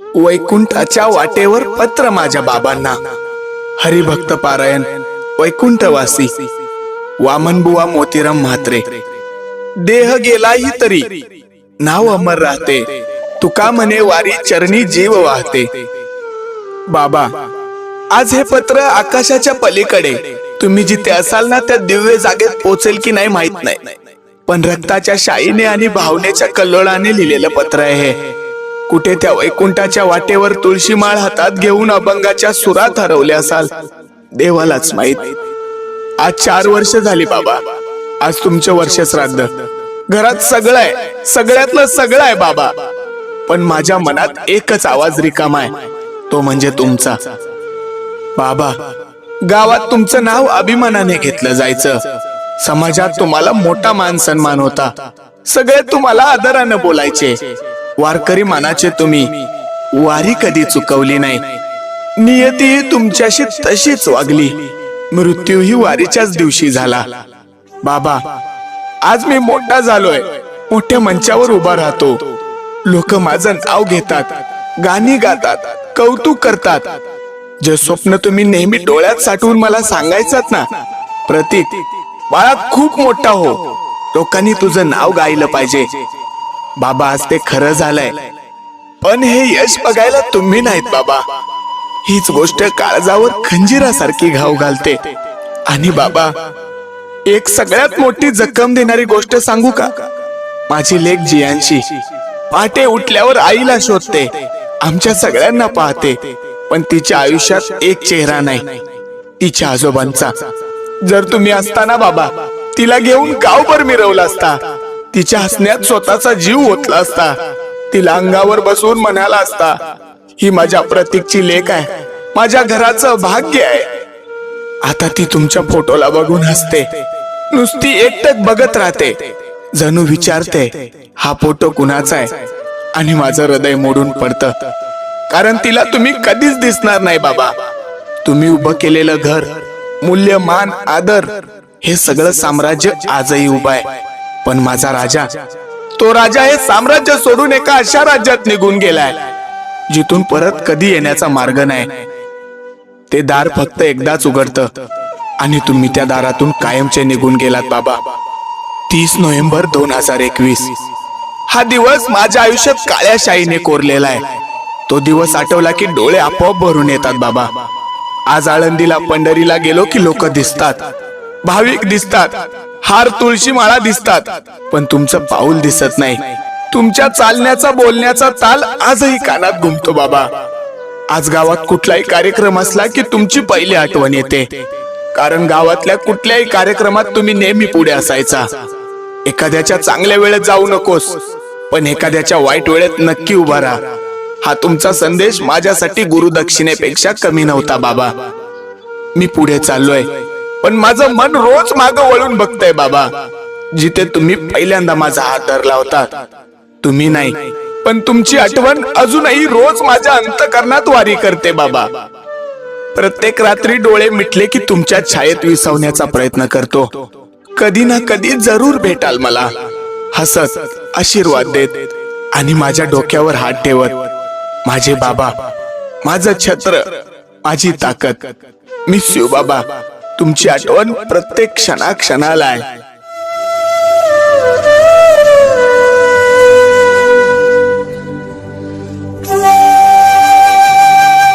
वैकुंठाच्या वाटेवर पत्र माझ्या बाबांना. हरिभक्त पारायण वैकुंठवासी वामनबुवा मोतीराम म्हात्रे. देह गेलाही तरी नाव अमर राहते. तुका म्हणे वारी चरणी जीव वाहते. बाबा आज हे पत्र आकाशाच्या पलीकडे. तुम्ही जिथे असाल ना त्या दिव्य जागेत पोचेल की नाही माहीत नाही. पण रक्ताच्या शाईने आणि भावनेच्या कल्लोळाने लिहिलेलं पत्र आहे हे. कुठे त्या वैकुंठाच्या वाटेवर तुळशी माळ हातात घेऊन अभंगाच्या सुरात हरवले असाल? देवालाच माहीत. आज चार वर्ष झाली बाबा. आज तुमचे वर्ष श्राद्ध. घरात सगळं आहे. सगळ्यातलं सगळं आहे बाबा. पण माझ्या मनात एकच आवाज रिकामा आहे. तो म्हणजे तुमचा. बाबा गावात तुमचं नाव अभिमानाने घेतलं जायचं. समाजात तुम्हाला मोठा मान सन्मान होता. सगळे तुम्हाला आदरानं बोलायचे. वारकरी मानाचे तुम्ही वारी कधी चुकवली नाही. नियती तुमच्याशी तशीच वागली. मृत्यूही वारीच्याच दिवशी झाला. बाबा आज मी मोठा झालोय. मोठ्या मंचावर उभा राहतो. लोक माझं नाव घेतात गाणी गातात कौतुक करतात. जे स्वप्न तुम्ही नेहमी डोळ्यात साठवून मला सांगायचात ना प्रतीक बाळा खूप मोठा हो. लोकांनी तुझं नाव गायलं पाहिजे. बाबा आज ते खरं झालंय. पण हे यश बघायला तुम्ही नाहीत बाबा. हीच गोष्ट काळजावर खंजिरासारखी घाव घालते. आणि बाबा एक सगळ्यात मोठी जखम देणारी गोष्ट सांगू का? माझी लेख जियांशी. पहाटे उठल्यावर आईला शोधते. आमच्या सगळ्यांना पाहते. पण तिच्या आयुष्यात एक चेहरा नाही. तिच्या आजोबांचा. जर तुम्ही असताना बाबा तिला घेऊन गावभर मिरवला असता तिच्या हसण्यात स्वतःचा जीव ओतला असता. तिला अंगावर बसवून म्हणाला असता ही माझ्या प्रतीकची लेख आहे. माझ्या घराचं भाग्य आहे. आता ती तुमच्या फोटोला बघून हसते. नुसती एकटक बघत राहते. जणू विचारते हा फोटो कुणाचा आहे? आणि माझं हृदय मोडून पडतं. कारण तिला तुम्ही कधीच दिसणार नाही बाबा. तुम्ही उभं केलेलं घर मूल्य मान आदर हे सगळं साम्राज्य आजही उभं आहे. पण माझा राजा तो राजा हे साम्राज्य सोडून एका अशा राज्यात निघून गेलाय जिथून परत कधी येण्याचा मार्ग नाही. ते दार फक्त एकदाच उघडतं आणि तुम्ही त्या दारातून कायमचे निघून गेलात बाबा. तीस नोव्हेंबर दोन हजार एकवीस. हा दिवस माझ्या आयुष्यात काळ्या शाईने कोरलेला आहे. तो दिवस आठवला की डोळे आपोआप भरून येतात बाबा. आज आळंदीला पंढरीला गेलो की लोक दिसतात. भाविक दिसतात. हार तुळशी माळा दिसतात. पण तुमचं पाऊल दिसत नाही. तुमच्या चालण्याचा बोलण्याचा ताल आजही कानात घुमतो बाबा. आज गावात कुठलाही कार्यक्रम असला की तुमची पहिली आठवण येते. कारण गावातल्या कुठल्याही कार्यक्रमात तुम्ही नेहमी पुढे असायचा. एखाद्याच्या चांगल्या वेळेत जाऊ नकोस पण एखाद्याच्या वाईट वेळेत नक्की उभा राहा. हा तुमचा संदेश माझ्यासाठी गुरुदक्षिणेपेक्षा कमी नव्हता बाबा. मी पुढे चाललोय. पण माझं मन रोज माग वळून बघतय बाबा. जिथे तुम्ही पहिल्यांदा माझा हात धरला होता तुम्ही नाही. पण तुमची आठवण अजूनही रोज माझ्या अंतकरणात वारी करते बाबा. प्रत्येक रात्री डोळे मिटले की तुमच्या छायेत विसवण्याचा प्रयत्न करतो. कधी ना कधी जरूर भेटाल मला. हसत आशीर्वाद देत आणि माझ्या डोक्यावर हात ठेवत माझे बाबा माझं छत्र माझी ताकद मिस यू बाबा. तुमची आठवण प्रत्येक क्षणा क्षणाला आहे.